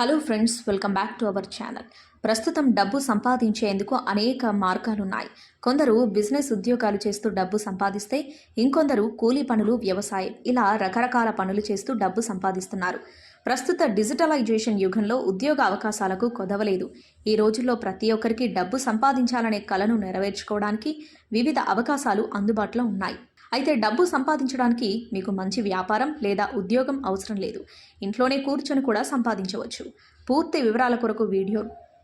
Hello friends welcome back to our channel. ప్రస్తుతం డబ్బు సంపాదించేందుకు అనేక మార్గాలున్నాయి. కొందరు బిజినెస్ ఉద్యోగాలు చేస్తూ డబ్బు సంపాదిస్తే ఇంకొందరు కూలీ పనులు వ్యవసాయం ఇలా రకరకాల పనులు చేస్తూ డబ్బు సంపాదిస్తున్నారు. ప్రస్తుత డిజిటలైజేషన్ యుగంలో ఉద్యోగ అవకాశాలకు కొదవలేదు. ఈ రోజుల్లో ప్రతి ఒక్కరికి డబ్బు సంపాదించాలనే కలను నెరవేర్చుకోవడానికి వివిధ అవకాశాలు అందుబాటులో ఉన్నాయి. అయితే డబ్బు సంపాదించడానికి మీకు మంచి వ్యాపారం లేదా ఉద్యోగం అవసరం లేదు. ఇంట్లోనే కూర్చొని కూడా సంపాదించవచ్చు. పూర్తి వివరాల కొరకు వీడియో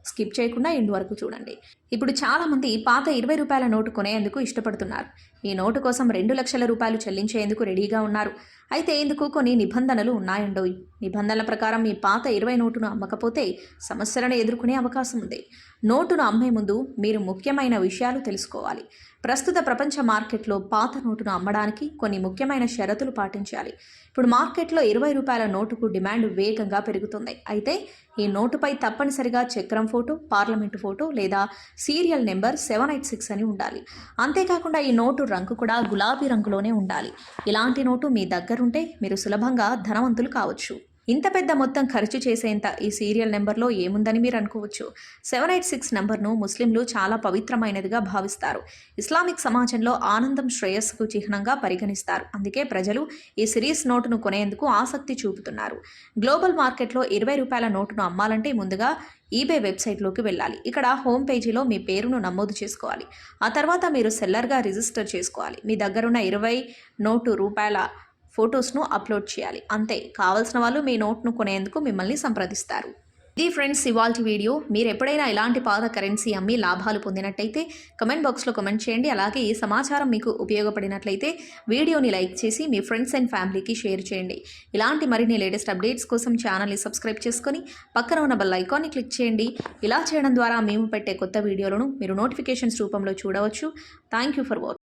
స్కిప్ చేయకుండా ఎండు వరకు చూడండి. ఇప్పుడు చాలామంది పాత ఇరవై రూపాయల నోటు కొనేందుకు ఇష్టపడుతున్నారు. ఈ నోటు కోసం రెండు లక్షల రూపాయలు చెల్లించేందుకు రెడీగా ఉన్నారు. అయితే ఇందుకు కొన్ని నిబంధనలు ఉన్నాయండోయ్. నిబంధనల ప్రకారం మీ పాత ఇరవై నోటును అమ్మకపోతే సమస్యలను ఎదుర్కొనే అవకాశం ఉంది. నోటును అమ్మే ముందు మీరు ముఖ్యమైన విషయాలు తెలుసుకోవాలి. ప్రస్తుత ప్రపంచ మార్కెట్లో పాత నోటును అమ్మడానికి కొన్ని ముఖ్యమైన షరతులు పాటించాలి. ఇప్పుడు మార్కెట్లో ఇరవై రూపాయల నోటుకు డిమాండ్ వేగంగా పెరుగుతుంది. అయితే ఈ నోటుపై తప్పనిసరిగా చక్రం ఫోటో పార్లమెంటు ఫోటో లేదా serial number seven eight six అని ఉండాలి. అంతేకాకుండా ఈ నోటు రంగు కూడా గులాబీ రంగులోనే ఉండాలి. ఇలాంటి నోటు మీ దగ్గర దగ్గరుంటే మీరు సులభంగా ధనవంతులు కావచ్చు. ఇంత పెద్ద మొత్తం ఖర్చు చేసేంత ఈ సీరియల్ నెంబర్లో ఏముందని మీరు అనుకోవచ్చు. సెవెన్ ఎయిట్ సిక్స్ నెంబర్ను ముస్లింలు చాలా పవిత్రమైనదిగా భావిస్తారు. ఇస్లామిక్ సమాజంలో ఆనందం శ్రేయస్సుకు చిహ్నంగా పరిగణిస్తారు. అందుకే ప్రజలు ఈ సిరీస్ నోటును కొనేందుకు ఆసక్తి చూపుతున్నారు. గ్లోబల్ మార్కెట్లో ఇరవై రూపాయల నోటును అమ్మాలంటే ముందుగా ఈబే వెబ్సైట్లోకి వెళ్ళాలి. ఇక్కడ హోమ్ పేజీలో మీ పేరును నమోదు చేసుకోవాలి. ఆ తర్వాత మీరు సెల్లర్గా రిజిస్టర్ చేసుకోవాలి. మీ దగ్గరున్న ఇరవై నోటు రూపాయల ఫొటోస్ను అప్లోడ్ చేయాలి. అంతే. కావాల్సిన వాళ్ళు మీ నోట్ను కొనేందుకు మిమ్మల్ని సంప్రదిస్తారు. ఇది ఫ్రెండ్స్ ఇవాల్టి వీడియో. మీరు ఎప్పుడైనా ఇలాంటి పాత కరెన్సీ అమ్మి లాభాలు పొందినట్టయితే కమెంట్ బాక్స్లో కమెంట్ చేయండి. అలాగే ఈ సమాచారం మీకు ఉపయోగపడినట్లయితే వీడియోని లైక్ చేసి మీ ఫ్రెండ్స్ అండ్ ఫ్యామిలీకి షేర్ చేయండి. ఇలాంటి మరిన్ని లేటెస్ట్ అప్డేట్స్ కోసం ఛానల్ని సబ్స్క్రైబ్ చేసుకొని పక్కన ఉన్న బెల్ ఐకాన్ని క్లిక్ చేయండి. ఇలా చేయడం ద్వారా మేము పెట్టే కొత్త వీడియోలను మీరు నోటిఫికేషన్స్ రూపంలో చూడవచ్చు. Thank you for watching